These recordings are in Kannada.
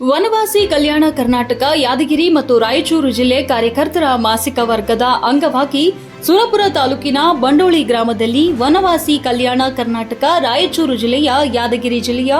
ವನವಾಸಿ ಕಲ್ಯಾಣ ಕರ್ನಾಟಕ ಯಾದಗಿರಿ ಮತ್ತು ರಾಯಚೂರು ಜಿಲ್ಲೆ ಕಾರ್ಯಕರ್ತರ ಮಾಸಿಕ ವರ್ಗದ ಅಂಗವಾಗಿ ಸುರಪುರ ತಾಲೂಕಿನ ಬಂಡೋಳಿ ಗ್ರಾಮದಲ್ಲಿ ವನವಾಸಿ ಕಲ್ಯಾಣ ಕರ್ನಾಟಕ, ರಾಯಚೂರು ಜಿಲ್ಲೆಯ ಯಾದಗಿರಿ ಜಿಲ್ಲೆಯ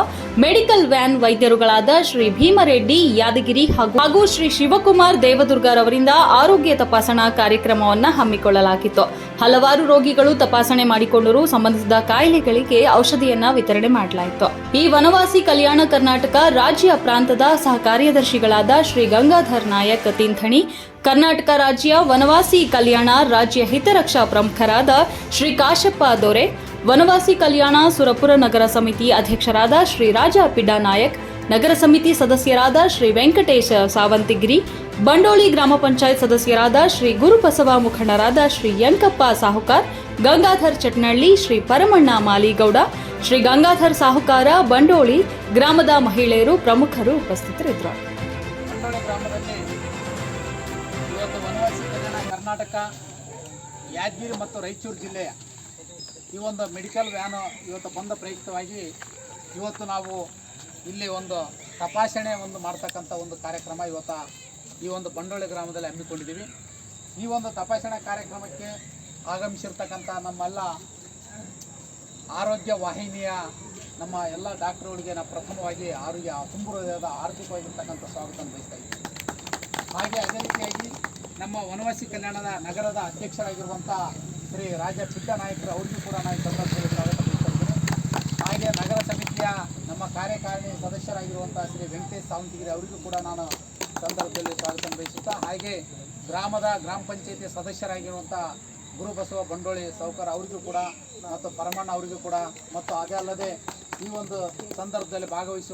ಮೆಡಿಕಲ್ ವ್ಯಾನ್ ವೈದ್ಯರುಗಳಾದ ಶ್ರೀ ಭೀಮರೆಡ್ಡಿ ಯಾದಗಿರಿ ಹಾಗೂ ಶ್ರೀ ಶಿವಕುಮಾರ್ ದೇವದುರ್ಗರವರಿಂದ ಆರೋಗ್ಯ ತಪಾಸಣಾ ಕಾರ್ಯಕ್ರಮವನ್ನು ಹಮ್ಮಿಕೊಳ್ಳಲಾಗಿತ್ತು. ಹಲವಾರು ರೋಗಿಗಳು ತಪಾಸಣೆ ಮಾಡಿಕೊಂಡರೂ ಸಂಬಂಧಿಸಿದ ಕಾಯಿಲೆಗಳಿಗೆ ಔಷಧಿಯನ್ನ ವಿತರಣೆ ಮಾಡಲಾಯಿತು. ಈ ವನವಾಸಿ ಕಲ್ಯಾಣ ಕರ್ನಾಟಕ ರಾಜ್ಯ ಪ್ರಾಂತದ ಸಹ ಕಾರ್ಯದರ್ಶಿಗಳಾದ ಶ್ರೀ ಗಂಗಾಧರ್ ನಾಯಕ್ ತಿಂಥಣಿ ಕರ್ನಾಟಕ ರಾಜ್ಯ ವನವಾಸಿ ಕಲ್ಯಾಣ ರಾಜ್ಯ ಹಿತರಕ್ಷಾ ಪ್ರಮುಖರಾದ ಶ್ರೀ ಕಾಶಪ್ಪ ದೊರೆ, ವನವಾಸಿ ಕಲ್ಯಾಣ, ಸುರಪುರ ನಗರ ಸಮಿತಿ ಅಧ್ಯಕ್ಷರಾದ ಶ್ರೀ ರಾಜಾ ಪಿಡಾ ನಾಯಕ್, ನಗರ ಸಮಿತಿ ಸದಸ್ಯರಾದ ಶ್ರೀ ವೆಂಕಟೇಶ ಸಾವಂತಿಗಿರಿ, ಬಂಡೋಳಿ ಗ್ರಾಮ ಪಂಚಾಯತ್ ಸದಸ್ಯರಾದ ಶ್ರೀ ಗುರುಬಸವ ಮುಖಂಡರಾದ ಶ್ರೀ ಯಂಕಪ್ಪ ಸಾಹುಕಾರ್, ಗಂಗಾಧರ್ ಚಟ್ನಳ್ಳಿ, ಶ್ರೀ ಪರಮಣ್ಣ ಮಾಲಿಗೌಡ, ಶ್ರೀ ಗಂಗಾಧರ್ ಸಾಹುಕಾರ, ಬಂಡೋಳಿ ಗ್ರಾಮದ ಮಹಿಳೆಯರು ಪ್ರಮುಖರು ಉಪಸ್ಥಿತರಿದ್ದರು. ಕರ್ನಾಟಕ ಯಾದಗಿರಿ ಮತ್ತು ರಾಯಚೂರು ಜಿಲ್ಲೆಯ ಈ ಒಂದು ಮೆಡಿಕಲ್ ವ್ಯಾನು ಇವತ್ತು ಬಂದ ಪ್ರಯುಕ್ತವಾಗಿ ಇವತ್ತು ನಾವು ಇಲ್ಲಿ ಒಂದು ತಪಾಸಣೆ ಒಂದು ಮಾಡ್ತಕ್ಕಂಥ ಒಂದು ಕಾರ್ಯಕ್ರಮ ಇವತ್ತು ಈ ಒಂದು ಬಂಡೋಳಿ ಗ್ರಾಮದಲ್ಲಿ ಹಮ್ಮಿಕೊಂಡಿದ್ದೀವಿ. ಈ ಒಂದು ತಪಾಸಣಾ ಕಾರ್ಯಕ್ರಮಕ್ಕೆ ಆಗಮಿಸಿರ್ತಕ್ಕಂಥ ನಮ್ಮೆಲ್ಲ ಆರೋಗ್ಯ ವಾಹಿನಿಯ ನಮ್ಮ ಎಲ್ಲ ಡಾಕ್ಟ್ರುಗಳಿಗೆ ನಾವು ಪ್ರಥಮವಾಗಿ ಆರೋಗ್ಯ ತುಂಬು ಆರ್ಥಿಕವಾಗಿರ್ತಕ್ಕಂಥ ಸ್ವಾಗತ ಬಯಸ್ತಾ ಇದ್ದೀವಿ. ಹಾಗೆ ನಮ್ಮ ವನವಾಸಿ ಕಲ್ಯಾಣದ ನಗರದ ಅಧ್ಯಕ್ಷರಾಗಿರುವಂಥ ಶ್ರೀ ರಾಜ ನಾಯಕರು, ಅವ್ರಿಗೂ ಕೂಡ ನಾನು ಹಾಗೆ ನಗರ ಸಮಿತಿಯ ನಮ್ಮ ಕಾರ್ಯಕಾರಿಣಿ ಸದಸ್ಯರಾಗಿರುವಂಥ ಶ್ರೀ ವೆಂಕಟೇಶ್ ಸಾವಂತಿಗಿರಿ ಅವರಿಗೂ ಕೂಡ ನಾನು ಸಂದರ್ಭದಲ್ಲಿ ಸ್ವಾಗತ ಬಯಸುತ್ತಾ, ಹಾಗೆ ಗ್ರಾಮದ ಗ್ರಾಮ ಪಂಚಾಯತಿ ಸದಸ್ಯರಾಗಿರುವಂಥ ಗುರುಬಸವ ಬಂಡೋಳಿ ಸೌಕರ್ ಅವರಿಗೂ ಕೂಡ ಮತ್ತು ಪರಮಣ್ಣ ಅವರಿಗೂ ಕೂಡ ಮತ್ತು ಅದೇ ಅಲ್ಲದೆ ಈ ಒಂದು ಸಂದರ್ಭದಲ್ಲಿ ಭಾಗವಹಿಸುವ